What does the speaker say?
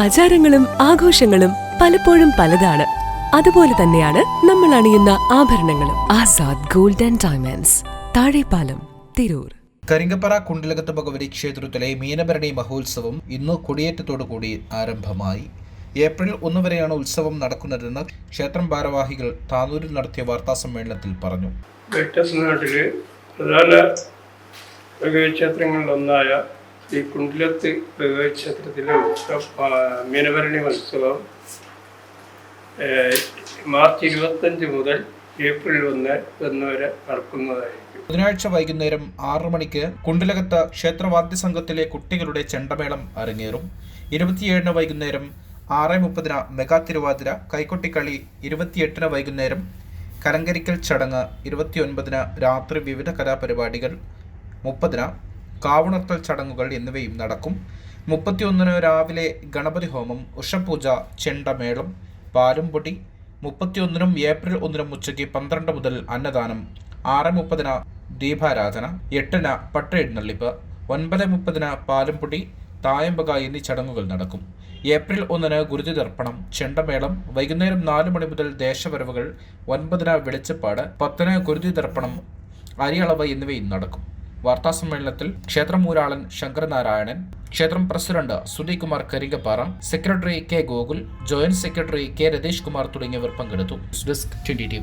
ആചാരങ്ങളും ആഘോഷങ്ങളും പലപ്പോഴും പലതാണ്. അതുപോലെ തന്നെയാണ് നമ്മൾ അണിയുന്ന ആഭരണങ്ങളും. Azad golden and diamonds. Thazhepalam Tirur. Karinkappara Kundilakath Bhagavathi ക്ഷേത്രത്തിലെ മീനഭരണി മഹോത്സവം ഇന്ന് കൊടിയേറ്റത്തോടുകൂടി ആരംഭമായി. ഏപ്രിൽ ഒന്ന് വരെയാണ് ഉത്സവം നടക്കുന്നതെന്ന് ക്ഷേത്രം ഭാരവാഹികൾ താനൂരിൽ നടത്തിയ വാർത്താ സമ്മേളനത്തിൽ പറഞ്ഞു. പ്രധാന ക്ഷേത്രങ്ങളിലൊന്നായ ശ്രീ കുണ്ടിലത്ത് ക്ഷേത്രത്തിലെ മീനഭരണി ഉത്സവം മാർച്ച് ഇരുപത്തഞ്ച് മുതൽ ഏപ്രിൽ ഒന്ന് ഒന്ന് വരെ നടക്കുന്നതായിരിക്കും. ബുധനാഴ്ച വൈകുന്നേരം ആറു മണിക്ക് കുണ്ടിലകത്ത് ക്ഷേത്രവാദ്യ സംഘത്തിലെ കുട്ടികളുടെ ചെണ്ടമേളം അരങ്ങേറും. ഇരുപത്തിയേഴിന് വൈകുന്നേരം ആറ് മുപ്പതിന് മെഗാ തിരുവാതിര കൈക്കൊട്ടിക്കളി ഇരുപത്തിയെട്ടിന് വൈകുന്നേരം കലങ്കരിക്കൽ ചടങ്ങ് ഇരുപത്തിയൊൻപതിന് രാത്രി വിവിധ കലാപരിപാടികൾ മുപ്പതിന് കാവുണർത്തൽ ചടങ്ങുകൾ എന്നിവയും നടക്കും. മുപ്പത്തിയൊന്നിന് രാവിലെ ഗണപതി ഹോമം ഉഷപൂജ ചെണ്ടമേളം പാലുംപൊടി. മുപ്പത്തിയൊന്നിനും ഏപ്രിൽ ഒന്നിനും ഉച്ചയ്ക്ക് പന്ത്രണ്ട് മുതൽ അന്നദാനം. ആറ് മുപ്പതിന് ദീപാരാധന എട്ടിന് പട്ടയെഴുന്നള്ളിപ്പ് ഒൻപത് മുപ്പതിന് പാലുംപൊടി തായമ്പക എന്നീ ചടങ്ങുകൾ നടക്കും. ഏപ്രിൽ ഒന്നിന് ഗുരുതി തർപ്പണം ചെണ്ടമേളം വൈകുന്നേരം നാല് മണി മുതൽ ദേശവരവുകൾ ഒൻപതിന് വെളിച്ചപ്പാട് പത്തിന് ഗുരുതി തർപ്പണം അരിയളവ് എന്നിവയും നടക്കും. വാർത്താസമ്മേളനത്തിൽ ക്ഷേത്രമൂരാളൻ ശങ്കരനാരായണൻ ക്ഷേത്രം president Sunikumar Karinkappara secretary K Gokul joint secretary K Rathish Kumar തുടങ്ങിയവർ പങ്കെടുത്തു. Desk twenty T